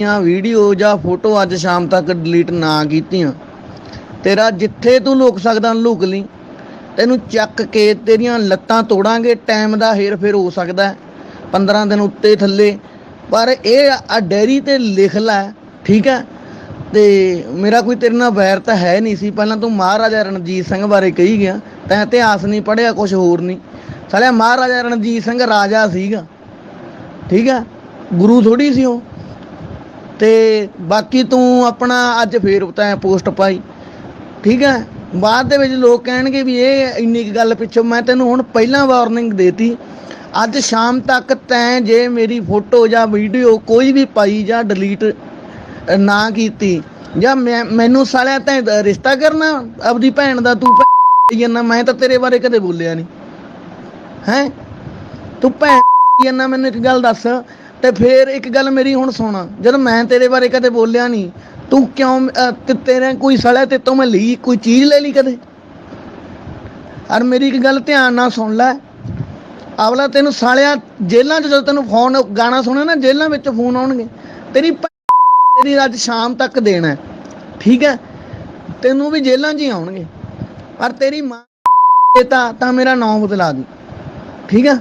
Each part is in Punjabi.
ਦੀਆਂ ਵੀਡੀਓ ਜਾਂ ਫੋਟੋ ਅੱਜ ਸ਼ਾਮ ਤੱਕ ਡਿਲੀਟ ਨਾ ਕੀਤੀਆਂ। ਤੇਰਾ ਜਿੱਥੇ ਤੂੰ ਲੁਕ ਸਕਦਾ ਲੁਕ ਲਈ। ਤੈਨੂੰ ਚੱਕ ਕੇ ਤੇਰੀਆਂ ਲੱਤਾਂ ਤੋੜਾਂਗੇ ਟਾਈਮ ਦਾ ਹੇਰ ਫੇਰ ਹੋ ਸਕਦਾ ਹੈ। 15 ਦਿਨ ਉੱਤੇ ਥੱਲੇ। ਪਰ ਇਹ ਆ ਡੈਰੀ ਤੇ ਲਿਖ ਲੈ, ਠੀਕ ਹੈ? ਤੇ ਮੇਰਾ ਕੋਈ ਤੇਰੇ ਨਾਲ ਵੈਰ ਤਾਂ ਹੈ ਨਹੀਂ ਸੀ। ਪਹਿਲਾਂ ਤੂੰ ਮਹਾਰਾਜਾ ਰਣਜੀਤ ਸਿੰਘ ਬਾਰੇ ਕਹੀ ਗਿਆ। ਤੈਂ ਇਤਿਹਾਸ ਨਹੀਂ ਪੜ੍ਹਿਆ ਕੁਝ ਹੋਰ ਨਹੀਂ। ਸਾਲਿਆ ਮਹਾਰਾਜਾ ਰਣਜੀਤ ਸਿੰਘ ਰਾਜਾ ਸੀਗਾ। ਠੀਕ ਹੈ? ਗੁਰੂ ਥੋੜੀ ਸੀ ਉਹ। ਤੇ ਬਾਕੀ ਤੂੰ ਆਪਣਾ ਅੱਜ ਫੇਰ ਤੈਂ ਪੋਸਟ ਪਾਈ। ਠੀਕ ਹੈ? ਬਾਅਦ ਦੇ ਵਿੱਚ ਲੋਕ ਕਹਿਣਗੇ ਵੀ ਇਹ ਇੰਨੀ ਕੁ ਗੱਲ ਪਿੱਛੋਂ ਮੈਂ ਤੈਨੂੰ ਹੁਣ ਪਹਿਲਾਂ ਵਾਰਨਿੰਗ ਦੇਤੀ। ਅੱਜ ਸ਼ਾਮ ਤੱਕ ਤੈਂ ਜੇ ਮੇਰੀ ਫੋਟੋ ਜਾਂ ਵੀਡੀਓ ਕੋਈ ਵੀ ਪਾਈ ਜਾਂ ਡਿਲੀਟ ਨਾ ਕੀਤੀ, ਜਾਂ ਮੈਂ, ਮੈਨੂੰ ਸਾਲਿਆ ਤੈਂ ਰਿਸ਼ਤਾ ਕਰਨਾ, ਆਪਦੀ ਭੈਣ ਦਾ ਤੂੰ ਜੰਨਾ ਮੈਂ ਤਾਂ ਤੇਰੇ ਬਾਰੇ ਕਦੇ ਬੋਲਿਆ ਨਹੀਂ ਹੈ? ਤੂੰ ਭੈਣ ਜੰਨਾ ਮੈਨੂੰ ਇੱਕ ਗੱਲ ਦੱਸ। ਤੇ ਫੇਰ ਇੱਕ ਗੱਲ ਮੇਰੀ ਹੁਣ ਸੁਣ, ਜਦ ਮੈਂ ਤੇਰੇ ਬਾਰੇ ਕਦੇ ਬੋਲਿਆ ਨਹੀਂ, ਤੂੰ ਕਿਉਂ ਤੇ ਤੇਰੇ ਕੋਈ ਸੜਿਆ ਤੇ ਤੋਂ ਮੈਂ ਲਈ, ਕੋਈ ਚੀਜ਼ ਲੈ ਲਈ ਕਦੇ? ਔਰ ਮੇਰੀ ਇੱਕ ਗੱਲ ਧਿਆਨ ਨਾਲ ਸੁਣ ਲੈ। ਆਵਲਾ ਤੈਨੂੰ ਸਾਲਿਆ ਜੇਲਾਂ 'ਚ ਜਦੋਂ ਤੈਨੂੰ ਫੋਨ ਗਾਣਾ ਸੁਣਿਆ ਨਾ ਜੇਲਾਂ ਵਿੱਚ ਫੋਨ ਆਉਣਗੇ। ਤੇਰੀ ਤੇਰੀ ਅੱਜ ਸ਼ਾਮ ਤੱਕ ਦੇਣਾ ਠੀਕ ਹੈ? ਤੈਨੂੰ ਵੀ ਜੇਲਾਂ 'ਚ ਹੀ ਆਉਣਗੇ। ਪਰ ਤੇਰੀ ਮਾਂ ਤਾਂ ਤਾਂ ਮੇਰਾ ਨਾਮ ਬਦਲਾ ਦੀ। ਠੀਕ ਹੈ?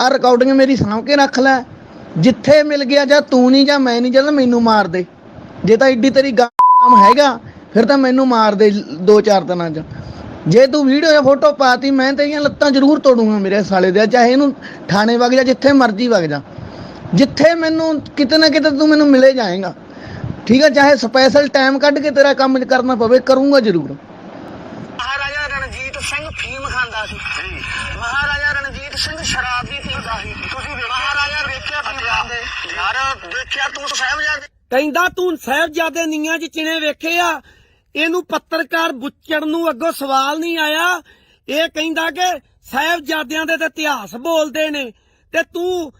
ਆ ਰਿਕਾਰਡਿੰਗ ਮੇਰੀ ਸਾਂਭ ਕੇ ਰੱਖ ਲੈ। ਜਿੱਥੇ ਮਿਲ ਗਿਆ ਜਾਂ ਤੂੰ ਨਹੀਂ ਜਾਂ ਮੈਂ ਨਹੀਂ ਜਾਂ ਮੈਨੂੰ ਮਾਰ ਦੇ। ਜੇ ਤਾਂ ਏਡੀ ਤੇਰੀ ਕੰਮ ਹੈਗਾ, ਫਿਰ ਤਾਂ ਮੈਨੂੰ ਮਾਰ ਦੇ ਦੋ ਚਾਰ ਦਿਨਾਂ 'ਚ। ਜੇ ਤੂੰ ਵੀਡੀਓ ਜਾਂ ਫੋਟੋ ਪਾਤੀ, ਮੈਂ ਤੇਰੀਆਂ ਲੱਤਾਂ ਜ਼ਰੂਰ ਤੋੜੂੰਗਾ ਮੇਰੇ ਸਾਲੇ ਦੇ, ਚਾਹੇ ਇਹਨੂੰ ਥਾਣੇ ਵਗ ਜਾ, ਜਿੱਥੇ ਮਰਜ਼ੀ ਵਗ ਜਾ। ਜਿੱਥੇ ਮੈਨੂੰ ਕਿਤੇ ਨਾ ਕਿਤੇ ਤੂੰ ਮੈਨੂੰ ਮਿਲੇ ਜਾਏਗਾ। ਠੀਕ ਹੈ ਚਾਹੇ ਸਪੈਸ਼ਲ ਟਾਈਮ ਕੱਢ ਕੇ ਤੇਰਾ ਕੰਮ ਕਰਨਾ ਪਵੇ, ਕਰੂੰਗਾ ਜ਼ਰੂਰ। ਮਹਾਰਾਜਾ ਰਣਜੀਤ ਸਿੰਘ ਫੀਮ ਖਾਂਦਾ ਸੀ। ਮਹਾਰਾਜਾ ਰਣਜੀਤ ਸਿੰਘ ਸ਼ਰਾਬ ਵੀ ਪੀਂਦਾ ਸੀ ਤੁਸੀਂ ਮਹਾਰਾਜਾ ਵੇਖਿਆ ਫੀਮ ਖਾਂਦੇ ਯਾਰ ਦੇਖਿਆ ਤੂੰ ਸਾਹਿਬਜ਼ਾਦੇ? ਕਹਿੰਦਾ ਤੂੰ ਸਾਹਿਬਜ਼ਾਦੇ ਨੀਆਂ 'ਚ ਚਿਣੇ ਵੇਖੇ ਆ। ਇਹਨੂੰ ਪੱਤਰਕਾਰ ਬੁੱਚੜ ਨੂੰ ਅੱਗੋਂ ਸਵਾਲ ਨਹੀਂ ਆਇਆ। ਇਹ ਕਹਿੰਦਾ ਕਿ ਸਾਹਿਬਜ਼ਾਦਿਆਂ ਦੇ ਤੇ ਇਤਿਹਾਸ ਬੋਲਦੇ ਨੇ। ਤੇ ਤੂੰ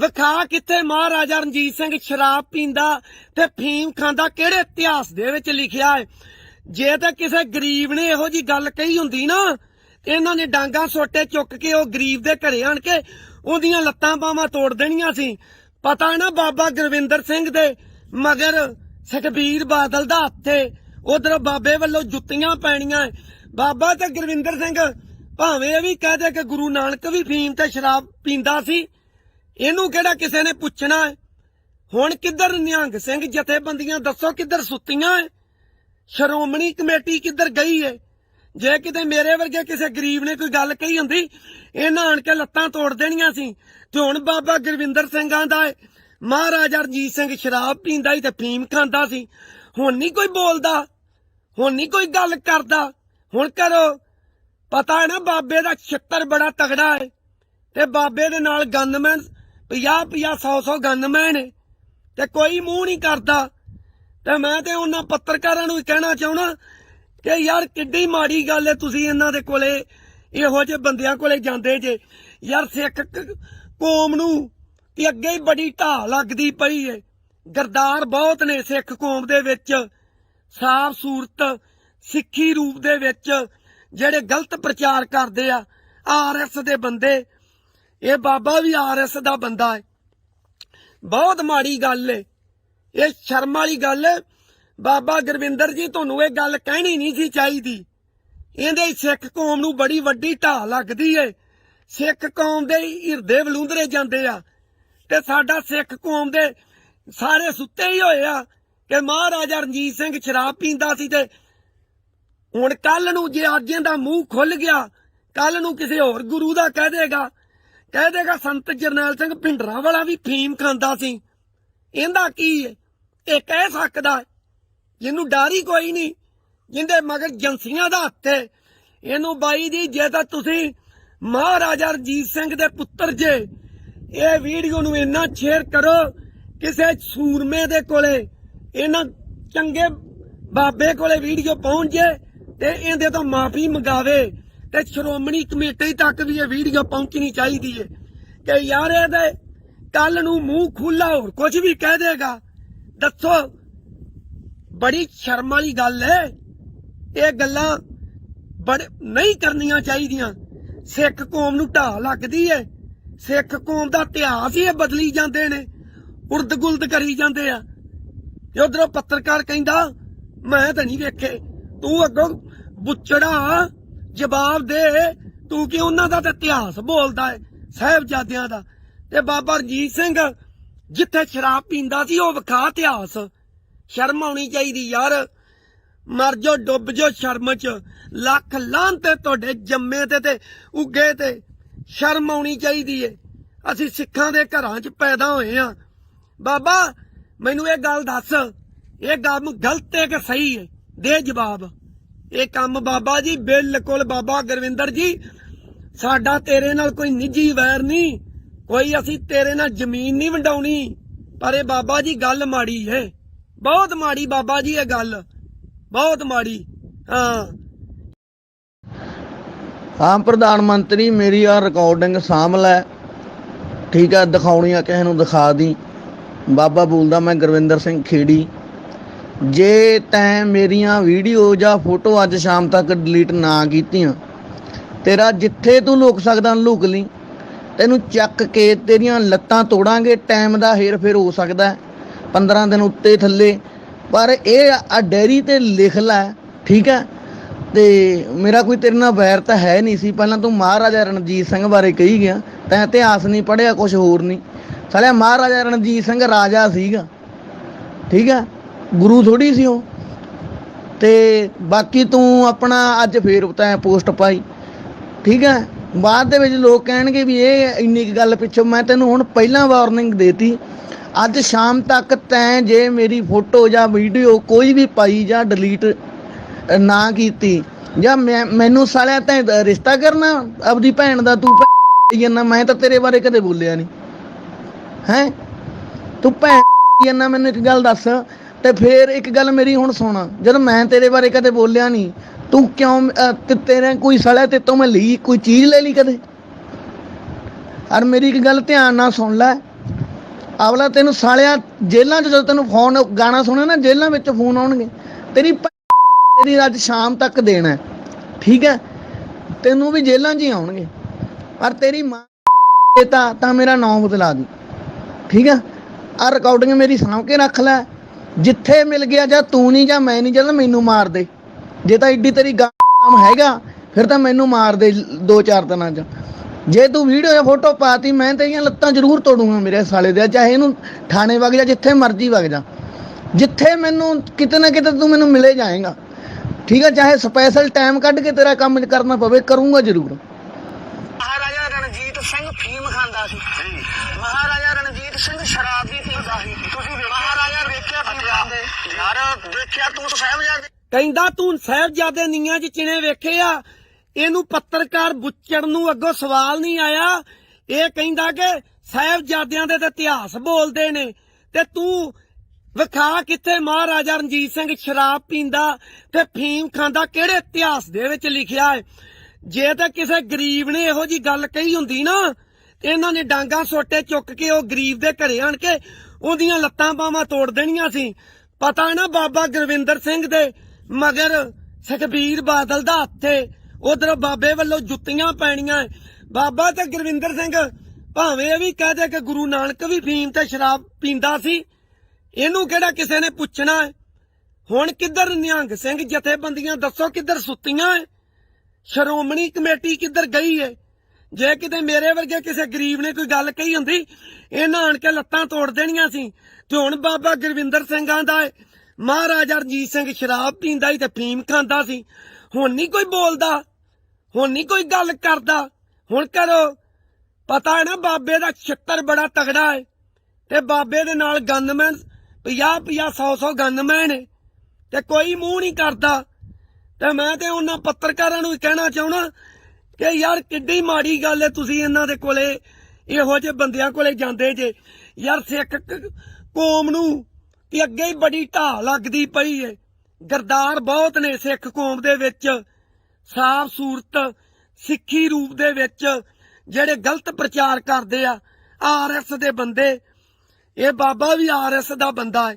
ਵਿਖਾ ਕਿੱਥੇ ਮਹਾਰਾਜਾ ਰਣਜੀਤ ਸਿੰਘ ਸ਼ਰਾਬ ਪੀਂਦਾ ਤੇ ਫੀਮ ਖਾਂਦਾ, ਕਿਹੜੇ ਇਤਿਹਾਸ ਦੇ ਵਿੱਚ ਲਿਖਿਆ ਹੈ? ਜੇ ਤਾਂ ਕਿਸੇ ਗਰੀਬ ਨੇ ਇਹੋ ਜੀ ਗੱਲ ਕਹੀ ਹੁੰਦੀ ਨਾ ਤੇ ਇਹਨਾਂ ਨੇ ਡਾਂਗਾ ਸੋਟੇ ਚੁੱਕ ਕੇ ਉਹ ਗਰੀਬ ਦੇ ਘਰੇ ਆਣ ਕੇ ਉਹਦੀਆਂ ਲੱਤਾਂ ਬਾਹਾਂ ਤੋੜ ਦੇਣੀਆਂ ਸੀ। ਪਤਾ ਨਾ ਬਾਬਾ ਗੁਰਵਿੰਦਰ ਸਿੰਘ ਦੇ ਮਗਰ ਸੁਖਬੀਰ ਬਾਦਲ ਦਾ ਹੱਥ ਏ। ਉਧਰ ਬਾਬੇ ਵੱਲੋਂ ਜੁੱਤੀਆਂ ਪੈਣੀਆਂ ਬਾਬਾ ਤੇ ਗੁਰਵਿੰਦਰ ਸਿੰਘ ਭਾਵੇਂ ਇਹ ਵੀ ਕਹਦੇ ਕਿ ਗੁਰੂ ਨਾਨਕ ਵੀ ਫੀਮ ਤੇ ਸ਼ਰਾਬ ਪੀਂਦਾ ਸੀ, ਇਹਨੂੰ ਕਿਹੜਾ ਕਿਸੇ ਨੇ ਪੁੱਛਣਾ ਹੁਣ ਕਿੱਧਰ ਨਿਹੰਗ ਸਿੰਘ ਜਥੇਬੰਦੀਆਂ ਦੱਸੋ ਕਿੱਧਰ ਸੁੱਤੀਆਂ ਹੈ ਸ਼੍ਰੋਮਣੀ ਕਮੇਟੀ ਕਿੱਧਰ ਗਈ ਏ? ਜੇ ਕਿਤੇ ਮੇਰੇ ਵਰਗੇ ਕਿਸੇ ਗਰੀਬ ਨੇ ਕੋਈ ਗੱਲ ਕਹੀ ਹੁੰਦੀ, ਇਹਨਾਂ ਆਣ ਕੇ ਲੱਤਾਂ ਤੋੜ ਦੇਣੀਆਂ ਸੀ। ਤੇ ਹੁਣ ਬਾਬਾ ਗੁਰਵਿੰਦਰ ਸਿੰਘਾਂ ਦਾ ਮਹਾਰਾਜਾ ਰਣਜੀਤ ਸਿੰਘ ਸ਼ਰਾਬ ਪੀਂਦਾ ਸੀ ਤੇ ਫੀਮ ਖਾਂਦਾ ਸੀ। ਹੁਣ ਨਹੀਂ ਕੋਈ ਬੋਲਦਾ, ਹੁਣ ਨਹੀਂ ਕੋਈ ਗੱਲ ਕਰਦਾ। ਹੁਣ ਕਰੋ। ਪਤਾ ਹੈ ਨਾ ਬਾਬੇ ਦਾ ਛਿੱਤਰ ਬੜਾ ਤਗੜਾ ਹੈ ਤੇ ਬਾਬੇ ਦੇ ਨਾਲ ਗਨਮੈਨ 50 50 100 100 ਗਨਮੈਨ ਨੇ ਤੇ ਕੋਈ ਮੂੰਹ ਨਹੀਂ ਕਰਦਾ। ਤੇ ਮੈਂ ਤੇ ਉਹਨਾਂ ਪੱਤਰਕਾਰਾਂ ਨੂੰ ਕਹਿਣਾ ਚਾਹੁੰਦਾ ਕਿ ਯਾਰ ਕਿੱਡੀ ਮਾੜੀ ਗੱਲ ਹੈ ਤੁਸੀਂ ਇਹਨਾਂ ਦੇ ਕੋਲੇ, ਇਹੋ ਜਿਹੇ ਬੰਦਿਆਂ ਕੋਲੇ ਜਾਂਦੇ ਜੇ। ਯਾਰ ਸਿੱਖ ਕੌਮ ਨੂੰ ਤੇ ਅੱਗੇ ਹੀ ਬੜੀ ਢਾਹ ਲੱਗਦੀ ਪਈ ਏ। ਗਰਦਾਰ ਬਹੁਤ ਨੇ ਸਿੱਖ ਕੌਮ ਦੇ ਵਿੱਚ। ਸਾਫ਼ ਸੂਰਤ, ਸਿੱਖੀ ਰੂਪ ਦੇ ਵਿੱਚ ਜਿਹੜੇ ਗਲਤ ਪ੍ਰਚਾਰ ਕਰਦੇ ਆ, ਆਰਐਸ ਦੇ ਬੰਦੇ। ਇਹ ਬਾਬਾ ਵੀ ਆਰਐਸ ਦਾ ਬੰਦਾ ਹੈ ਬਹੁਤ ਮਾੜੀ ਗੱਲ ਏ। ਇਹ ਸ਼ਰਮ ਵਾਲੀ ਗੱਲ ਏ। ਬਾਬਾ ਗੁਰਵਿੰਦਰ ਜੀ, ਤੁਹਾਨੂੰ ਇਹ ਗੱਲ ਕਹਿਣੀ ਨਹੀਂ ਸੀ ਚਾਹੀਦੀ। ਇਹਦੇ ਸਿੱਖ ਕੌਮ ਨੂੰ ਬੜੀ ਵੱਡੀ ਢਾਹ ਲੱਗਦੀ ਏ। ਸਿੱਖ ਕੌਮ ਦੇ ਹਿਰਦੇ ਬਲੂੰਦਰੇ ਜਾਂਦੇ ਆ। ਤੇ ਸਾਡਾ ਸਿੱਖ ਕੌਮ ਦੇ ਸਾਰੇ ਸੁੱਤੇ ਹੀ ਹੋਏ ਆ ਕਿ ਮਹਾਰਾਜਾ ਰਣਜੀਤ ਸਿੰਘ ਸ਼ਰਾਬ ਪੀਂਦਾ ਸੀ ਤੇ ਹੁਣ ਕੱਲ ਨੂੰ ਜੇ ਅੱਜ ਇਹਦਾ ਮੂੰਹ ਖੁੱਲ ਗਿਆ ਕੱਲ ਨੂੰ ਕਿਸੇ ਹੋਰ ਗੁਰੂ ਦਾ ਕਹਿ ਦੇਗਾ। ਕਹਿ ਦੇਗਾ ਸੰਤ ਜਰਨੈਲ ਸਿੰਘ ਭਿੰਡਰਾਂ ਵਾਲਾ ਵੀ ਫੀਮ ਖਾਂਦਾ ਸੀ। ਇਹਦਾ ਕੀ ਇਹ ਕਹਿ ਸਕਦਾ ਜਿਹਨੂੰ ਡਰ ਹੀ ਕੋਈ ਨਹੀਂ ਜਿੰਦੇ ਮਗਰ ਏਜੰਸੀਆਂ ਦਾ ਹੱਥ ਹੈ। ਇਹਨੂੰ ਬਾਈ ਜੀ ਜੇ ਤਾਂ ਤੁਸੀਂ ਮਹਾਰਾਜਾ ਰਣਜੀਤ ਸਿੰਘ ਦੇ ਪੁੱਤਰ ਜੇ, ਇਹ ਵੀਡੀਓ ਨੂੰ ਇੰਨਾ ਸ਼ੇਅਰ ਕਰੋ, ਕਿਸੇ ਸੂਰਮੇ ਦੇ ਕੋਲੇ, ਇਹਨਾਂ ਚੰਗੇ ਬਾਬੇ ਕੋਲੇ ਵੀਡੀਓ ਪਹੁੰਚ ਜੇ ਤੇ ਇਹਦੇ ਤੋਂ ਮਾਫੀ ਮੰਗਾਵੇ ਤੇ ਸ਼੍ਰੋਮਣੀ ਕਮੇਟੀ ਤੱਕ ਵੀ ਇਹ ਵੀਡੀਓ ਪਹੁੰਚਣੀ ਚਾਹੀਦੀ ਹੈ ਕਿ ਯਾਰ ਇਹਦੇ ਕੱਲ ਨੂੰ ਮੂੰਹ ਖੁੱਲਾ ਹੋਰ ਕੁਝ ਵੀ ਕਹਿ ਦੇਗਾ। ਦੱਸੋ ਬੜੀ ਸ਼ਰਮ ਵਾਲੀ ਗੱਲ ਹੈ। ਇਹ ਗੱਲਾਂ ਬੜੇ, ਨਹੀਂ ਕਰਨੀਆਂ ਚਾਹੀਦੀਆਂ। ਸਿੱਖ ਕੌਮ ਨੂੰ ਢਾਹ ਲੱਗਦੀ ਹੈ ਸਿੱਖ ਕੌਮ ਦਾ ਇਤਿਹਾਸ ਹੀ ਇਹ ਬਦਲੀ ਜਾਂਦੇ ਨੇ। ਉਰਦ ਕਰੀ ਜਾਂਦੇ ਆ। ਤੇ ਉਧਰੋਂ ਪੱਤਰਕਾਰ ਕਹਿੰਦਾ, ਮੈਂ ਤਾਂ ਨਹੀਂ ਵੇਖੇ। ਤੂੰ ਅੱਗੋਂ ਬੁੱਚੜਾ, ਜਵਾਬ ਦੇ। ਤੂੰ ਕਿ ਉਹਨਾਂ ਦਾ ਤਾਂ ਇਤਿਹਾਸ ਬੋਲਦਾ ਹੈ ਸਾਹਿਬਜ਼ਾਦਿਆਂ ਦਾ? ਤੇ ਬਾਬਾ ਰਜੀਤ ਸਿੰਘ ਜਿੱਥੇ ਸ਼ਰਾਬ ਪੀਂਦਾ ਸੀ, ਉਹ ਵਿਖਾ ਇਤਿਹਾਸ। ਸ਼ਰਮ ਆਉਣੀ ਚਾਹੀਦੀ ਯਾਰ। ਮਰ ਜੋ ਡੁੱਬ ਜੋ ਸ਼ਰਮ ਚ। ਲੱਖ ਲਾਂ ਤੇ ਤੁਹਾਡੇ ਜੰਮੇ ਤੇ ਤੇ ਉੱਗੇ ਤੇ। ਸ਼ਰਮ ਆਉਣੀ ਚਾਹੀਦੀ ਏ। ਅਸੀਂ ਸਿੱਖਾਂ ਦੇ ਘਰਾਂ 'ਚ ਪੈਦਾ ਹੋਏ ਆ। ਬਾਬਾ, ਮੈਨੂੰ ਇਹ ਗੱਲ ਦੱਸ। ਇਹ ਕੰਮ ਗਲਤ ਹੈ ਕਿ ਸਹੀ ਹੈ? ਦੇ ਜਵਾਬ। ਇਹ ਕੰਮ ਬਾਬਾ ਜੀ, ਬਿਲਕੁਲ ਬਾਬਾ ਗੁਰਵਿੰਦਰ ਜੀ, ਸਾਡਾ ਤੇਰੇ ਨਾਲ ਕੋਈ ਨਿੱਜੀ ਵੈਰ ਨਹੀਂ। ਕੋਈ ਅਸੀਂ ਤੇਰੇ ਨਾਲ ਜ਼ਮੀਨ ਨਹੀਂ ਵੰਡਾਉਣੀ। ਪਰ ਇਹ ਬਾਬਾ ਜੀ ਗੱਲ ਮਾੜੀ ਹੈ। ਬਹੁਤ ਮਾੜੀ ਬਾਬਾ ਜੀ ਇਹ ਗੱਲ। ਬਹੁਤ ਮਾੜੀ, ਹਾਂ। ਹਾਂ ਪ੍ਰਧਾਨ ਮੰਤਰੀ, ਮੇਰੀ ਆ ਰਿਕਾਰਡਿੰਗ ਸਾਂਭ ਠੀਕ ਆ, ਦਿਖਾਉਣੀ ਆ, ਕਿਸੇ ਨੂੰ ਦਿਖਾ ਦੀ। ਬਾਬਾ ਬੋਲਦਾ ਮੈਂ ਗੁਰਵਿੰਦਰ ਸਿੰਘ ਖੇੜੀ। ਜੇ ਤੈਂ ਮੇਰੀਆਂ ਵੀਡੀਓ ਜਾਂ ਫੋਟੋ ਅੱਜ ਸ਼ਾਮ ਤੱਕ ਡਿਲੀਟ ਨਾ ਕੀਤੀਆਂ, ਤੇਰਾ ਜਿੱਥੇ ਤੂੰ ਲੁਕ ਸਕਦਾ, ਲੁਕ ਲਈ। ਤੈਨੂੰ ਚੱਕ ਕੇ ਤੇਰੀਆਂ ਲੱਤਾਂ ਤੋੜਾਂਗੇ ਟਾਈਮ ਦਾ ਹੇਰ ਫੇਰ ਹੋ ਸਕਦਾ। 15 ਦਿਨ ਉੱਤੇ ਥੱਲੇ। ਪਰ ਇਹ ਆ ਡੈਰੀ ਤੇ ਲਿਖ ਲੈ, ਠੀਕ ਹੈ? ਤੇ ਮੇਰਾ ਕੋਈ ਤੇਰੇ ਨਾਲ ਵੈਰ ਤਾਂ ਹੈ ਨਹੀਂ ਸੀ। ਪਹਿਲਾਂ ਤੂੰ ਮਹਾਰਾਜਾ ਰਣਜੀਤ ਸਿੰਘ ਬਾਰੇ ਕਹੀ ਗਿਆ। ਤੈਂ ਇਤਿਹਾਸ ਨਹੀਂ ਪੜ੍ਹਿਆ ਕੁਝ ਹੋਰ ਨਹੀਂ। ਸਾਲਿਆ, ਮਹਾਰਾਜਾ ਰਣਜੀਤ ਸਿੰਘ ਰਾਜਾ ਸੀਗਾ। ਠੀਕ ਹੈ? ਗੁਰੂ ਥੋੜੀ ਸੀ ਉਹ। ਤੇ ਬਾਕੀ ਤੂੰ ਆਪਣਾ ਅੱਜ ਫੇਰ ਤੈਂ ਪੋਸਟ ਪਾਈ। ਠੀਕ ਹੈ? ਬਾਅਦ ਦੇ ਵਿੱਚ ਲੋਕ ਕਹਿਣਗੇ ਵੀ ਇਹ ਇੰਨੀ ਕੁ ਗੱਲ ਪਿੱਛੋਂ ਮੈਂ ਤੈਨੂੰ ਹੁਣ ਪਹਿਲਾਂ ਵਾਰਨਿੰਗ ਦੇਤੀ। ਅੱਜ ਸ਼ਾਮ ਤੱਕ ਤੈਂ ਜੇ ਮੇਰੀ ਫੋਟੋ ਜਾਂ ਵੀਡੀਓ ਕੋਈ ਵੀ ਪਾਈ ਜਾਂ ਡਿਲੀਟ ਨਾ ਕੀਤੀ, ਜਾਂ ਮੈਂ, ਮੈਨੂੰ ਸਾਲਿਆ ਤੈਂ ਰਿਸ਼ਤਾ ਕਰਨਾ, ਆਪਦੀ ਭੈਣ ਦਾ ਤੂੰ ਜੰਨਾ ਮੈਂ ਤਾਂ ਤੇਰੇ ਬਾਰੇ ਕਦੇ ਬੋਲਿਆ ਨਹੀਂ ਹੈ? ਤੂੰ ਭੈਣ ਜੰਨਾ ਮੈਨੂੰ ਇੱਕ ਗੱਲ ਦੱਸ, ਤੇ ਫੇਰ ਇੱਕ ਗੱਲ ਮੇਰੀ ਹੁਣ ਸੁਣ, ਜਦ ਮੈਂ ਤੇਰੇ ਬਾਰੇ ਕਦੇ ਬੋਲਿਆ ਨਹੀਂ ਤੂੰ ਕਿਉਂ ਤੇਰੇ ਕੋਈ ਸਾਲਿਆ ਤੇ ਤੋਂ ਮੈਂ ਲਈ, ਕੋਈ ਚੀਜ਼ ਲੈ ਲਈ ਕਦੇ? ਔਰ ਮੇਰੀ ਇੱਕ ਗੱਲ ਧਿਆਨ ਨਾਲ ਸੁਣ ਲੈ। ਅਵਲਾ, ਤੈਨੂੰ ਸਾਲਿਆ ਜੇਲ੍ਹਾਂ 'ਚ ਜਦੋਂ ਤੈਨੂੰ ਫੋਨ ਗਾਣਾ ਸੁਣਿਆ ਨਾ, ਜੇਲ੍ਹਾਂ ਵਿੱਚ ਫੋਨ ਆਉਣਗੇ। ਤੇਰੀ ਤੇਰੀ ਅੱਜ ਸ਼ਾਮ ਤੱਕ ਦੇਣਾ ਠੀਕ ਹੈ? ਤੈਨੂੰ ਵੀ ਜੇਲ੍ਹਾਂ 'ਚ ਹੀ ਆਉਣਗੇ। ਪਰ ਤੇਰੀ ਮਾਂ ਤਾਂ ਤਾਂ ਮੇਰਾ ਨਾਮ ਬਦਲਾ ਦੀ। ਠੀਕ ਹੈ? ਆ ਰਿਕਾਰਡਿੰਗ ਮੇਰੀ ਸਾਂਭ ਕੇ ਰੱਖ ਲੈ। ਜਿੱਥੇ ਮਿਲ ਗਿਆ ਜਾਂ, ਤੂੰ ਨਹੀਂ ਜਾਂ ਮੈਂ ਨਹੀਂ ਜਾਂ ਮੈਨੂੰ ਮਾਰ ਦੇ। ਜੇ ਤਾਂ ਇੱਡੀ ਤੇਰੀ ਗਾਮ ਹੈਗਾ, ਫਿਰ ਤਾਂ ਮੈਨੂੰ ਮਾਰ ਦੇ ਦੋ ਚਾਰ ਦਿਨਾਂ 'ਚ। ਜੇ ਤੂੰ ਵੀਡੀਓ ਜਾਂ ਫੋਟੋ ਪਾਤੀ ਮੈਂ ਤੇਰੀਆਂ ਲੱਤਾਂ ਜ਼ਰੂਰ ਤੋੜੂੰਗਾ ਮੇਰੇ ਸਾਲੇ ਦੇ ਚਾਹੇ ਇਹਨੂੰ ਥਾਣੇ ਵਗ ਜਾ ਜਿੱਥੇ ਮਰਜ਼ੀ ਵਗ ਜਾ। ਜਿੱਥੇ ਮੈਨੂੰ ਕਿਤੇ ਨਾ ਕਿਤੇ ਤੂੰ ਮੈਨੂੰ ਮਿਲੇ ਜਾਏਗਾ। ਠੀਕ ਹੈ ਚਾਹੇ ਸਪੈਸ਼ਲ ਟਾਈਮ ਕੱਢ ਕੇ ਤੇਰਾ ਕੰਮ ਕਰਨਾ ਪਵੇ ਕਰੂੰਗਾ ਜ਼ਰੂਰ। ਮਹਾਰਾਜਾ ਰਣਜੀਤ ਸਿੰਘ ਫੀਮ ਖਾਂਦਾ ਸੀ। ਮਹਾਰਾਜਾ ਰਣਜੀਤ ਸਿੰਘ ਸ਼ਰਾਬ ਵੀ ਪੀਂਦਾ ਸੀ। ਤੁਸੀਂ ਮਹਾਰਾਜਾ ਵੇਖਿਆ ਫੀਮ ਖਾਂਦੇ ਯਾਰ ਦੇਖਿਆ ਤੂੰ ਸਾਹਿਬਜ਼ਾਦੇ ਕਹਿੰਦਾ ਤੂੰ ਸਾਹਿਬਜ਼ਾਦੇ ਨੀਆਂ 'ਚ ਚਿਣੇ ਵੇਖੇ ਆ ਇਹਨੂੰ ਪੱਤਰਕਾਰ ਬੁੱਚੜ ਨੂੰ ਅੱਗੋਂ ਸਵਾਲ ਨਹੀਂ ਆਇਆ। ਇਹ ਕਹਿੰਦਾ ਕਿ ਸਾਹਿਬਜ਼ਾਦਿਆਂ ਦੇ ਤੇ ਇਤਿਹਾਸ ਬੋਲਦੇ ਨੇ ਤੇ ਤੂੰ ਵਿਖਾ ਕਿੱਥੇ ਮਹਾਰਾਜਾ ਰਣਜੀਤ ਸਿੰਘ ਸ਼ਰਾਬ ਪੀਂਦਾ ਤੇ ਫੀਮ ਖਾਂਦਾ, ਕਿਹੜੇ ਇਤਿਹਾਸ ਦੇ ਵਿੱਚ ਲਿਖਿਆ ਹੈ? ਜੇ ਤਾਂ ਕਿਸੇ ਗਰੀਬ ਨੇ ਇਹੋ ਜੀ ਗੱਲ ਕਹੀ ਹੁੰਦੀ ਨਾ, ਤੇ ਇਹਨਾਂ ਨੇ ਡਾਂਗਾ ਸੋਟੇ ਚੁੱਕ ਕੇ ਉਹ ਗਰੀਬ ਦੇ ਘਰੇ ਆਣ ਕੇ ਉਹਦੀਆਂ ਲੱਤਾਂ ਬਾਹਾਂ ਤੋੜ ਦੇਣੀਆਂ ਸੀ। ਪਤਾ ਨਾ ਬਾਬਾ ਗੁਰਵਿੰਦਰ ਸਿੰਘ ਦੇ ਮਗਰ ਸੁਖਬੀਰ ਬਾਦਲ ਦਾ ਹੱਥੇ ਉਧਰ ਬਾਬੇ ਵੱਲੋਂ ਜੁੱਤੀਆਂ ਪੈਣੀਆਂ ਬਾਬਾ ਤੇ ਗੁਰਵਿੰਦਰ ਸਿੰਘ, ਭਾਵੇਂ ਇਹ ਵੀ ਕਹਦੇ ਕਿ ਗੁਰੂ ਨਾਨਕ ਵੀ ਫੀਮ ਤੇ ਸ਼ਰਾਬ ਪੀਂਦਾ ਸੀ, ਇਹਨੂੰ ਕਿਹੜਾ ਕਿਸੇ ਨੇ ਪੁੱਛਣਾ ਹੁਣ ਕਿੱਧਰ ਨਿਹੰਗ ਸਿੰਘ ਜਥੇਬੰਦੀਆਂ, ਦੱਸੋ ਕਿੱਧਰ ਸੁੱਤੀਆਂ ਹੈ ਸ਼੍ਰੋਮਣੀ ਕਮੇਟੀ ਕਿੱਧਰ ਗਈ ਏ? ਜੇ ਕਿਤੇ ਮੇਰੇ ਵਰਗੇ ਕਿਸੇ ਗਰੀਬ ਨੇ ਕੋਈ ਗੱਲ ਕਹੀ ਹੁੰਦੀ, ਇਹਨਾਂ ਆਣ ਕੇ ਲੱਤਾਂ ਤੋੜ ਦੇਣੀਆਂ ਸੀ। ਤੇ ਹੁਣ ਬਾਬਾ ਗੁਰਵਿੰਦਰ ਸਿੰਘਾਂ ਦਾ ਮਹਾਰਾਜਾ ਰਣਜੀਤ ਸਿੰਘ ਸ਼ਰਾਬ ਪੀਂਦਾ ਸੀ ਤੇ ਫੀਮ ਖਾਂਦਾ ਸੀ। ਹੁਣ ਨਹੀਂ ਕੋਈ ਬੋਲਦਾ, ਹੁਣ ਨਹੀਂ ਕੋਈ ਗੱਲ ਕਰਦਾ। ਹੁਣ ਕਰੋ ਪਤਾ ਹੈ ਨਾ ਬਾਬੇ ਦਾ ਛਿੱਤਰ ਬੜਾ ਤਗੜਾ ਹੈ ਤੇ ਬਾਬੇ ਦੇ ਨਾਲ ਗਨਮੈਨ 50 50 100 100 ਗਨਮੈਨ ਨੇ ਤੇ ਕੋਈ ਮੂੰਹ ਨਹੀਂ ਕਰਦਾ। ਤੇ ਮੈਂ ਤੇ ਉਹਨਾਂ ਪੱਤਰਕਾਰਾਂ ਨੂੰ ਕਹਿਣਾ ਚਾਹਣਾ ਕਿ ਯਾਰ ਕਿੱਡੀ ਮਾੜੀ ਗੱਲ ਹੈ ਤੁਸੀਂ ਇਹਨਾਂ ਦੇ ਕੋਲੇ, ਇਹੋ ਜਿਹੇ ਬੰਦਿਆਂ ਕੋਲੇ ਜਾਂਦੇ ਜੇ। ਯਾਰ ਸਿੱਖ ਕੌਮ ਨੂੰ ਤੇ ਅੱਗੇ ਹੀ ਬੜੀ ਢਾਹ ਲੱਗਦੀ ਪਈ ਏ ਗਰਦਾਰ ਬਹੁਤ ਨੇ ਸਿੱਖ ਕੌਮ ਦੇ ਵਿੱਚ। ਸਾਫ਼ ਸੂਰਤ, ਸਿੱਖੀ ਰੂਪ ਦੇ ਵਿੱਚ ਜਿਹੜੇ ਗਲਤ ਪ੍ਰਚਾਰ ਕਰਦੇ ਆ ਆਰਐਸ ਦੇ ਬੰਦੇ। ਇਹ ਬਾਬਾ ਵੀ ਆਰਐਸ ਦਾ ਬੰਦਾ ਹੈ।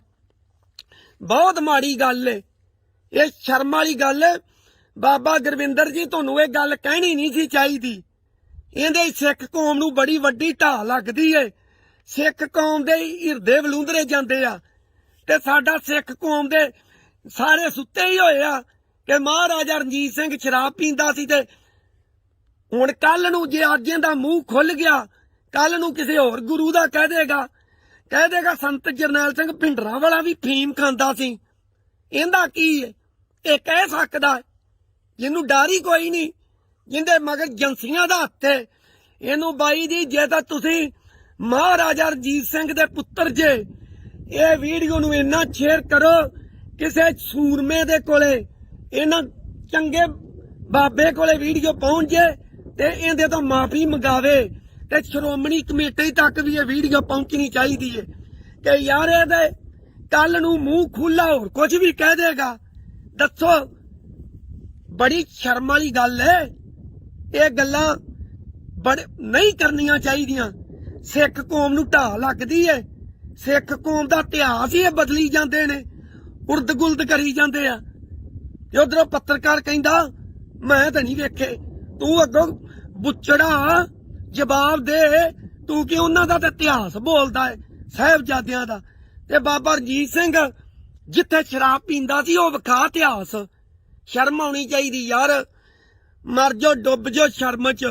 ਬਹੁਤ ਮਾੜੀ ਗੱਲ ਏ। ਇਹ ਸ਼ਰਮ ਵਾਲੀ ਗੱਲ ਏ। ਬਾਬਾ ਗੁਰਵਿੰਦਰ ਜੀ, ਤੁਹਾਨੂੰ ਇਹ ਗੱਲ ਕਹਿਣੀ ਨਹੀਂ ਸੀ ਚਾਹੀਦੀ। ਇਹਦੇ ਸਿੱਖ ਕੌਮ ਨੂੰ ਬੜੀ ਵੱਡੀ ਢਾਹ ਲੱਗਦੀ ਏ। ਸਿੱਖ ਕੌਮ ਦੇ ਹਿਰਦੇ ਵਲੂੰਦਰੇ ਜਾਂਦੇ ਆ। ਤੇ ਸਾਡਾ ਸਿੱਖ ਕੌਮ ਦੇ ਸਾਰੇ ਸੁੱਤੇ ਹੀ ਹੋਏ ਆ ਕਿ ਮਹਾਰਾਜਾ ਰਣਜੀਤ ਸਿੰਘ ਸ਼ਰਾਬ ਪੀਂਦਾ ਸੀ ਤੇ ਹੁਣ ਕੱਲ ਨੂੰ ਜੇ ਅੱਜ ਇਹਦਾ ਮੂੰਹ ਖੁੱਲ ਗਿਆ ਕੱਲ ਨੂੰ ਕਿਸੇ ਹੋਰ ਗੁਰੂ ਦਾ ਕਹਿ ਦੇਗਾ। ਕਹਿ ਦੇਗਾ ਸੰਤ ਜਰਨੈਲ ਸਿੰਘ ਭਿੰਡਰਾਂ ਵਾਲਾ ਵੀ ਫੀਮ ਖਾਂਦਾ ਸੀ। ਇਹਦਾ ਕੀ ਹੈ? ਇਹ ਕਹਿ ਸਕਦਾ ਜਿਹਨੂੰ ਡਰ ਹੀ ਕੋਈ ਨਹੀਂ ਜਿੰਦੇ ਮਗਰ ਜੰਸੀਆਂ ਦਾ ਹੱਥ ਹੈ। ਇਹਨੂੰ ਬਾਈ ਜੀ, ਜੇ ਤਾਂ ਤੁਸੀਂ ਮਹਾਰਾਜਾ ਰਣਜੀਤ ਸਿੰਘ ਦੇ ਪੁੱਤਰ ਜੇ, ਇਹ ਵੀਡੀਓ ਨੂੰ ਇੰਨਾ ਸ਼ੇਅਰ ਕਰੋ ਕਿਸੇ ਸੂਰਮੇ ਦੇ ਕੋਲੇ, ਇਹਨਾਂ ਚੰਗੇ ਬਾਬੇ ਕੋਲੇ ਵੀਡੀਓ ਪਹੁੰਚ ਜੇ ਤੇ ਇਹਦੇ ਤੋਂ ਮਾਫੀ ਮੰਗਾਵੇ ਤੇ ਸ਼੍ਰੋਮਣੀ ਕਮੇਟੀ ਤੱਕ ਵੀ ਇਹ ਵੀਡੀਓ ਪਹੁੰਚਣੀ ਚਾਹੀਦੀ ਹੈ ਕਿ ਯਾਰ ਇਹਦੇ ਕੱਲ ਨੂੰ ਮੂੰਹ ਖੁੱਲਾ ਹੋਰ ਕੁਝ ਵੀ ਕਹਿ ਦੇਗਾ। ਦੱਸੋ, ਬੜੀ ਸ਼ਰਮ ਵਾਲੀ ਗੱਲ ਹੈ ਇਹ ਗੱਲਾਂ ਬੜ ਨਹੀਂ ਕਰਨੀਆਂ ਚਾਹੀਦੀਆਂ। ਸਿੱਖ ਕੌਮ ਨੂੰ ਢਾਹ ਲੱਗਦੀ ਏ। ਸਿੱਖ ਕੌਮ ਦਾ ਇਤਿਹਾਸ ਹੀ ਬਦਲੀ ਜਾਂਦੇ ਨੇ। ਉਰਦ ਗੁਲਦ ਕਰੀ ਜਾਂਦੇ ਆ। ਤੇ ਉਧਰੋਂ ਪੱਤਰਕਾਰ ਕਹਿੰਦਾ, ਮੈਂ ਤਾਂ ਨਹੀਂ ਵੇਖੇ, ਤੂੰ ਅੱਗੋਂ ਬੁੱਚੜਾ, ਜਵਾਬ ਦੇ, ਤੂੰ ਕਿ ਉਹਨਾਂ ਦਾ ਤਾਂ ਇਤਿਹਾਸ ਬੋਲਦਾ ਏ, ਸਾਹਿਬਜ਼ਾਦਿਆਂ ਦਾ? ਤੇ ਬਾਬਾ ਰਣਜੀਤ ਸਿੰਘ ਜਿੱਥੇ ਸ਼ਰਾਬ ਪੀਂਦਾ ਸੀ, ਉਹ ਵਿਖਾ ਇਤਿਹਾਸ। ਸ਼ਰਮ ਆਉਣੀ ਚਾਹੀਦੀ ਯਾਰ। ਮਰ ਜੋ, ਡੁੱਬ ਜੋ ਸ਼ਰਮ ਚ।